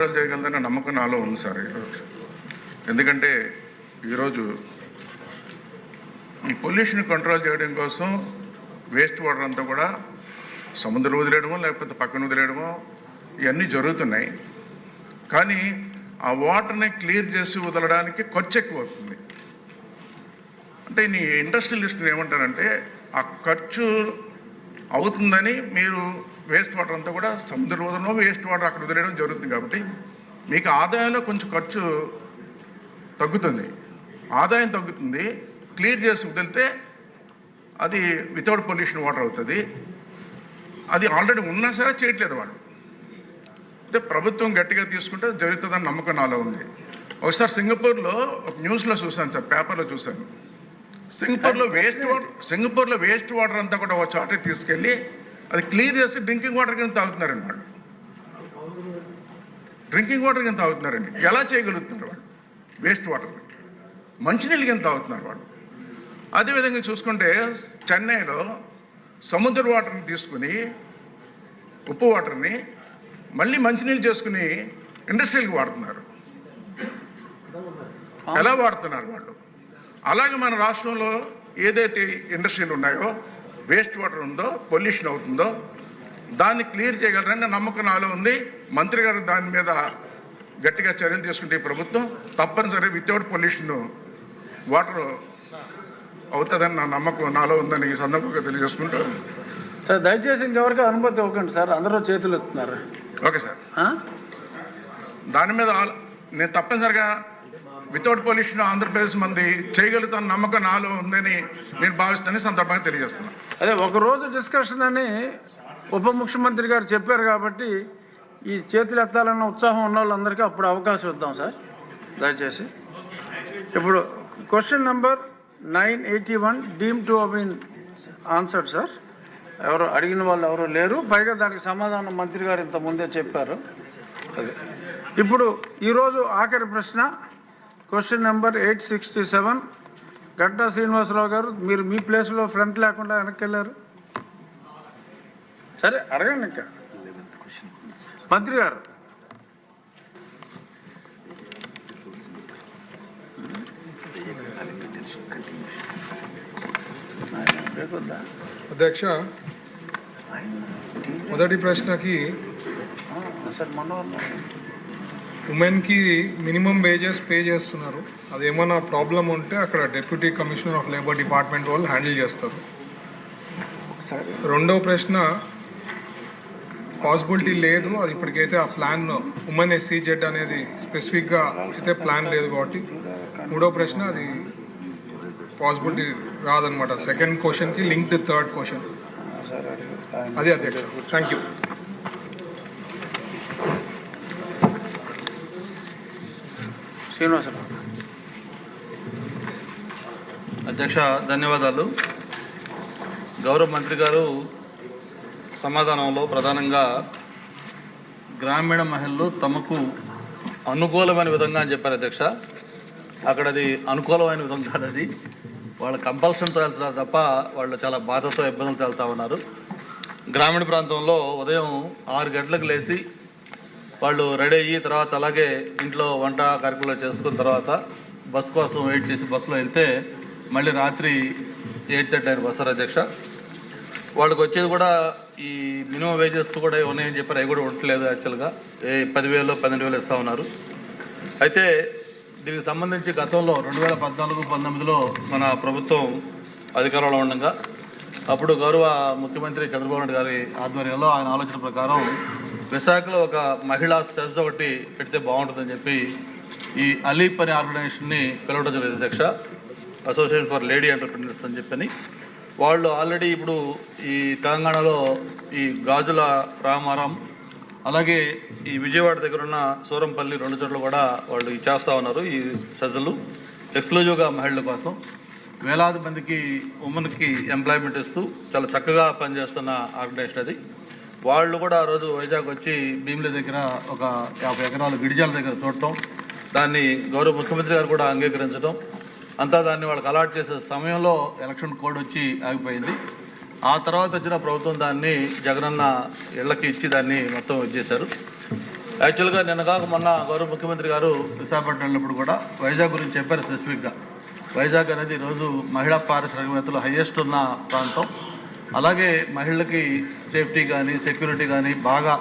Control చేయగలదన్న నమ్మకం నాలో ఉంది సార్ ఈరోజు. ఎందుకంటే ఈరోజు ఈ పొల్యూషన్ కంట్రోల్ చేయడం కోసం వేస్ట్ వాటర్ అంతా కూడా సముద్రం వదిలేయడమో లేకపోతే పక్కన వదిలేయడమో ఇవన్నీ జరుగుతున్నాయి. కానీ ఆ వాటర్ని క్లియర్ చేసి వదలడానికి ఖర్చు ఎక్కువ అవుతుంది. అంటే నీ ఇండస్ట్రియలిస్ట్ ఏమంటారంటే ఆ ఖర్చు అవుతుందని మీరు వేస్ట్ వాటర్ అంతా కూడా సముద్ర వదలలో వేస్ట్ వాటర్ అక్కడ వదిలేయడం జరుగుతుంది కాబట్టి మీకు ఆదాయంలో కొంచెం ఖర్చు తగ్గుతుంది. ఆదాయం తగ్గుతుంది. క్లియర్ చేసి వదిలితే అది వితౌట్ పొల్యూషన్ వాటర్ అవుతుంది. అది ఆల్రెడీ ఉన్నా సరే చేయట్లేదు వాళ్ళు. అంటే ప్రభుత్వం గట్టిగా తీసుకుంటే జరుగుతుందని నమ్మకం నాలో ఉంది. ఒకసారి సింగపూర్లో ఒక న్యూస్లో చూశాను సార్ పేపర్లో చూశాను. సింగపూర్లో వేస్ట్ వాటర్ సింగపూర్లో వేస్ట్ వాటర్ అంతా కూడా ఒక చోట తీసుకెళ్ళి అది క్లీన్ చేసి డ్రింకింగ్ వాటర్ కింద తాగుతున్నారండి వాళ్ళు. డ్రింకింగ్ వాటర్ కింద తాగుతున్నారండి. ఎలా చేయగలుగుతున్నారు వాళ్ళు? Waste water. మంచినీళ్ళు కింద తాగుతున్నారు వాళ్ళు. అదేవిధంగా చూసుకుంటే చెన్నైలో సముద్ర వాటర్ని తీసుకుని ఉప్పు వాటర్ని మళ్ళీ మంచినీళ్ళు చేసుకుని ఇండస్ట్రీలకు వాడుతున్నారు. ఎలా వాడుతున్నారు వాళ్ళు? అలాగే మన రాష్ట్రంలో ఏదైతే ఇండస్ట్రీలు ఉన్నాయో వేస్ట్ వాటర్ ఉందో పొల్యూషన్ అవుతుందో దాన్ని క్లియర్ చేయగలరని నమ్మకం నాలో ఉంది. మంత్రి గారు దాని మీద గట్టిగా చర్యలు తీసుకుంటే ఈ ప్రభుత్వం తప్పనిసరి వితౌట్ పొల్యూషన్ వాటర్ అవుతుందని నా నమ్మకం నాలో ఉందని ఈ సందర్భంగా తెలియజేసుకుంటూ సార్ దయచేసి ఇంకెవరికి అనుమతి ఇవ్వకండి సార్. అందరూ చేతులు ఎత్తున్నారు ఓకే సార్? దాని మీద నేను తప్పనిసరిగా వితౌట్ పొల్యూషన్ ఆంధ్రప్రదేశ్ మంది చేయగలుగుతాను నమ్మకం నాలో ఉందని నేను భావిస్తానని సందర్భంగా తెలియజేస్తున్నాను అదే ఒకరోజు డిస్కషన్ అని ఉప ముఖ్యమంత్రి గారు చెప్పారు కాబట్టి ఈ చేతులు ఎత్తాలన్న ఉత్సాహం ఉన్న వాళ్ళందరికీ అప్పుడు అవకాశం ఇద్దాం సార్. దయచేసి. ఇప్పుడు question number nine eighty one deem to been answered sir ఎవరు అడిగిన వాళ్ళు ఎవరు లేరు. పైగా దానికి సమాధానం మంత్రి గారు ఇంత ముందే చెప్పారు. అదే. ఇప్పుడు ఈరోజు ఆఖరి ప్రశ్న question number eight sixty seven Ganta Srinivasarao గారు మీరు మీ ప్లేస్లో ఫ్రంట్ లేకుండా వెనక్కి వెళ్ళారు? సరే అడగండి ఇంకా. మంత్రి గారు? అధ్యక్ష మొదటి ప్రశ్నకి ఆ, సార్ మొన్న వాళ్ళు- ఉమెన్కి మినిమం వేజెస్ పే చేస్తున్నారు. అది ఏమైనా ప్రాబ్లం ఉంటే అక్కడ deputy commissioner of labour department వాళ్ళు హ్యాండిల్ చేస్తారు. రెండవ రెండో ప్రశ్న పాసిబిలిటీ లేదు. అది ఇప్పటికైతే ఆ ప్లాన్ ఉమెన్ ఎస్సీ జెడ్ అనేది స్పెసిఫిక్గా అయితే ప్లాన్ లేదు కాబట్టి. మూడో ప్రశ్న అది పాసిబిలిటీ రాదనమాట సెకండ్ క్వశ్చన్కి లింక్డ్ థర్డ్ క్వశ్చన్ సార్ అది అధ్యక్ష. థ్యాంక్ యూ శ్రీనివాసరావు అధ్యక్ష ధన్యవాదాలు. గౌరవ మంత్రి గారు సమాధానంలో ప్రధానంగా గ్రామీణ మహిళలు తమకు అనుకూలమైన విధంగా అని చెప్పారు అధ్యక్ష. అక్కడ అది అనుకూలమైన విధంగా కాదు అది. వాళ్ళ కంపల్షన్తో వెళ్తున్నారు తప్ప వాళ్ళు చాలా బాధతో ఇబ్బందులతో వెళ్తూ ఉన్నారు. గ్రామీణ ప్రాంతంలో ఉదయం ఆరు గంటలకు లేచి వాళ్ళు రెడీ అయ్యి తర్వాత అలాగే ఇంట్లో వంట కార్యక్రమాలు చేసుకున్న తర్వాత బస్ కోసం వెయిట్ చేసి బస్సులో వెళ్తే మళ్ళీ రాత్రి ఎయిట్ థర్టీ అయిన బస్సు అధ్యక్ష వాళ్ళకి వచ్చేది కూడా ఈ మినిమం వేజెస్ కూడా ఉన్నాయని చెప్పారు అవి కూడా ఉండట్లేదు యాక్చువల్గా ఏ పదివేలు పన్నెండు వేలు ఇస్తూ ఉన్నారు. అయితే దీనికి సంబంధించి గతంలో రెండు వేల పద్నాలుగు పంతొమ్మిదిలో మన ప్రభుత్వం అధికారంలో ఉండగా అప్పుడు గౌరవ ముఖ్యమంత్రి చంద్రబాబు నాయుడు గారి ఆధ్వర్యంలో ఆయన ఆలోచన ప్రకారం విశాఖలో ఒక మహిళా సెజ్ ఒకటి పెడితే బాగుంటుందని చెప్పి ఈ అలీప్ అనే ఆర్గనైజేషన్ని పిలవడం జరిగింది అధ్యక్ష. అసోసియేషన్ ఫర్ లేడీ ఎంటర్ప్రినర్స్ అని చెప్పని. వాళ్ళు ఆల్రెడీ ఇప్పుడు ఈ తెలంగాణలో ఈ గాజుల రామారం అలాగే ఈ విజయవాడ దగ్గర ఉన్న సూరంపల్లి రెండు చోట్ల కూడా వాళ్ళు చేస్తూ ఉన్నారు ఈ సజ్జలు ఎక్స్క్లూజివ్గా మహిళల కోసం. వేలాది మందికి ఉమెన్కి ఎంప్లాయ్మెంట్ ఇస్తూ చాలా చక్కగా పనిచేస్తున్న ఆర్గనైజేషన్ అది. వాళ్ళు కూడా ఆ రోజు వైజాగ్ వచ్చి భీముల దగ్గర ఒక యాభై ఎకరాలు గిడిజాల దగ్గర చూడటం దాన్ని గౌరవ ముఖ్యమంత్రి గారు కూడా అంగీకరించడం అంతా దాన్ని వాళ్ళకి అలాట్ చేసే సమయంలో ఎలక్షన్ కోడ్ వచ్చి ఆగిపోయింది. ఆ తర్వాత వచ్చిన ప్రభుత్వం దాన్ని జగనన్న ఇళ్ళకి ఇచ్చి దాన్ని మొత్తం ఇచ్చేశారు యాక్చువల్గా నిన్న కాక మొన్న గౌరవ ముఖ్యమంత్రి గారు విశాఖపట్నం వెళ్ళినప్పుడు కూడా వైజాగ్ గురించి చెప్పారు స్పెసిఫిక్గా. వైజాగ్ అనేది ఈరోజు మహిళా పారిశ్రామికవేత్తలు హయ్యెస్ట్ ఉన్న ప్రాంతం. అలాగే మహిళలకి సేఫ్టీ కానీ సెక్యూరిటీ కానీ బాగా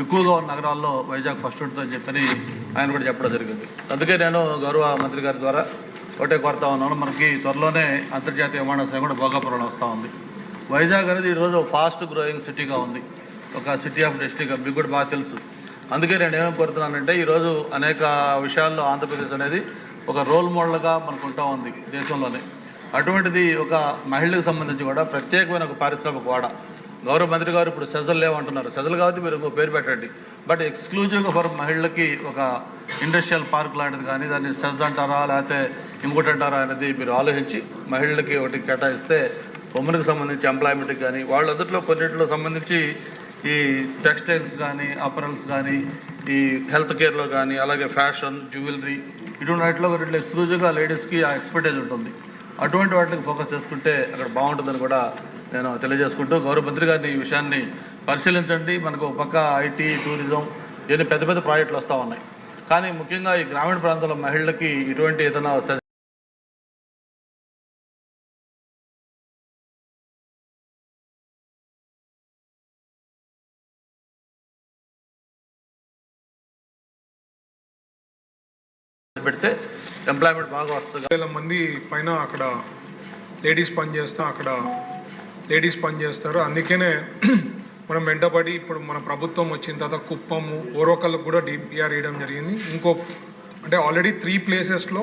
ఎక్కువగా ఉన్న నగరాల్లో వైజాగ్ ఫస్ట్ ఉంటుందని చెప్పని ఆయన కూడా చెప్పడం జరిగింది. అందుకే నేను గౌరవ మంత్రి గారి ద్వారా ఒకటే కోరుతా ఉన్నాను. మనకి త్వరలోనే అంతర్జాతీయ విమానాశ్రయం కూడా భోగాపురంలో వస్తూ ఉంది. వైజాగ్ అనేది ఈరోజు ఫాస్ట్ గ్రోయింగ్ సిటీగా ఉంది. ఒక సిటీ ఆఫ్ డెస్టినీ మీకు కూడా బాగా తెలుసు. అందుకే నేను ఏమేమి కోరుతున్నానంటే ఈరోజు అనేక విషయాల్లో ఆంధ్రప్రదేశ్ అనేది ఒక రోల్ మోడల్గా మనకు ఉంటా ఉంది దేశంలోనే. అటువంటిది ఒక మహిళకు సంబంధించి కూడా ప్రత్యేకమైన ఒక పారిశ్రామిక వాడ. గౌరవ మంత్రి గారు ఇప్పుడు సెజల్ లేవంటున్నారు. సెజల్ కాబట్టి మీరు ఇంకో పేరు పెట్టండి. బట్ ఎక్స్క్లూజివ్గా ఫర్ మహిళలకి ఒక ఇండస్ట్రియల్ పార్క్ లాంటిది కానీ దాన్ని సెజ్ అంటారా లేకపోతే ఇంకోటి అంటారా అనేది మీరు ఆలోచించి మహిళలకి ఒకటి కేటాయిస్తే ఉమెన్కి సంబంధించి ఎంప్లాయ్మెంట్కి కానీ వాళ్ళందరిలో కొన్నింటిలో సంబంధించి ఈ టెక్స్టైల్స్ కానీ అపరల్స్ కానీ ఈ హెల్త్ కేర్లో కానీ అలాగే ఫ్యాషన్ జ్యువెలరీ ఇటువంటి వాటిలో ఇట్లా ఎక్స్క్లూజివ్గా లేడీస్కి ఆ ఎక్స్పర్టైజ్ ఉంటుంది. అటువంటి వాటికి ఫోకస్ చేసుకుంటే అక్కడ బాగుంటుందని కూడా నేను తెలియజేసుకుంటూ గౌరవ మంత్రి గారిని ఈ విషయాన్ని పరిశీలించండి. మనకు పక్క ఐటీ టూరిజం ఇవన్నీ పెద్ద పెద్ద ప్రాజెక్టులు వస్తూ ఉన్నాయి. కానీ ముఖ్యంగా ఈ గ్రామీణ ప్రాంతాల మహిళలకి ఇటువంటి ఏదైనా పెడితే ఎంప్లాయ్మెంట్ బాగా వస్తుంది. వేల మంది పైన అక్కడ లేడీస్ పని చేస్తా అక్కడ లేడీస్ పని చేస్తారు. అందుకనే మనం వెంటబడి ఇప్పుడు మన ప్రభుత్వం వచ్చిన తర్వాత కుప్పము ఓరోకళ్ళకు కూడా డిపిఆర్ వేయడం జరిగింది. ఇంకో అంటే ఆల్రెడీ త్రీ ప్లేసెస్లో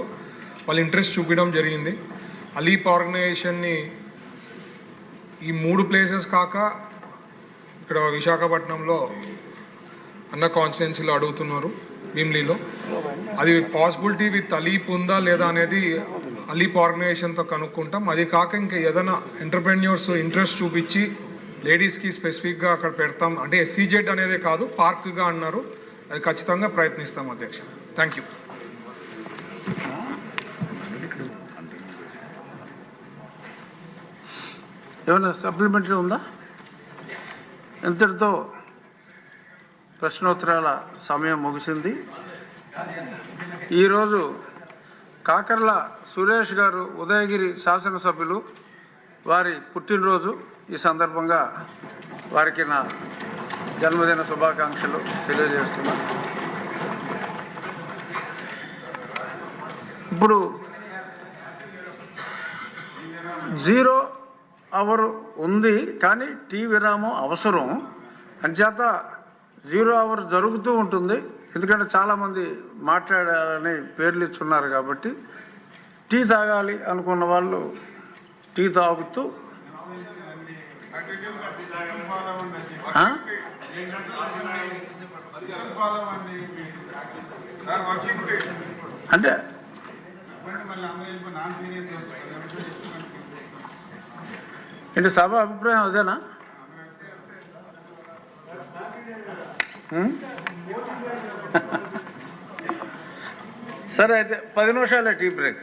వాళ్ళు ఇంట్రెస్ట్ చూపించడం జరిగింది. అలీప్ ఆర్గనైజేషన్ని ఈ మూడు ప్లేసెస్ కాక ఇక్కడ విశాఖపట్నంలో అన్న కాన్స్టిట్యున్సీలో అడుగుతున్నారు. భీమ్లీలో. అది పాసిబిలిటీ విత్ అలీప్ ఉందా లేదా అనేది అలీప్ ఆర్గనైజేషన్తో కనుక్కుంటాం. అది కాక ఇంకా ఏదైనా ఎంటర్ప్రెన్యూర్స్ ఇంట్రెస్ట్ చూపించి లేడీస్కి స్పెసిఫిక్గా అక్కడ పెడతాం. అంటే ఎస్సీజెడ్ అనేదే కాదు పార్క్గా అన్నారు. అది ఖచ్చితంగా ప్రయత్నిస్తాం అధ్యక్ష. థ్యాంక్ యూ ఏమైనా సప్లిమెంటరీ ఉందా? ఎంతటితో ప్రశ్నోత్తరాల సమయం ముగిసింది. ఈరోజు కాకర్ల సురేష్ గారు ఉదయగిరి శాసనసభ్యులు వారి పుట్టినరోజు. ఈ సందర్భంగా వారికి నా జన్మదిన శుభాకాంక్షలు తెలియజేస్తున్నాను ఇప్పుడు జీరో అవర్ ఉంది కానీ టీ విరామం అవసరం. అంచేత జీరో అవర్ జరుగుతూ ఉంటుంది. ఎందుకంటే చాలామంది మాట్లాడాలని పేర్లు ఇచ్చున్నారు కాబట్టి టీ తాగాలి అనుకున్న వాళ్ళు టీ తాగుతూ అంటే అంటే సభ అభిప్రాయం అదేనా? Hmm? సరే అయితే పది నిమిషాలే టీ బ్రేక్.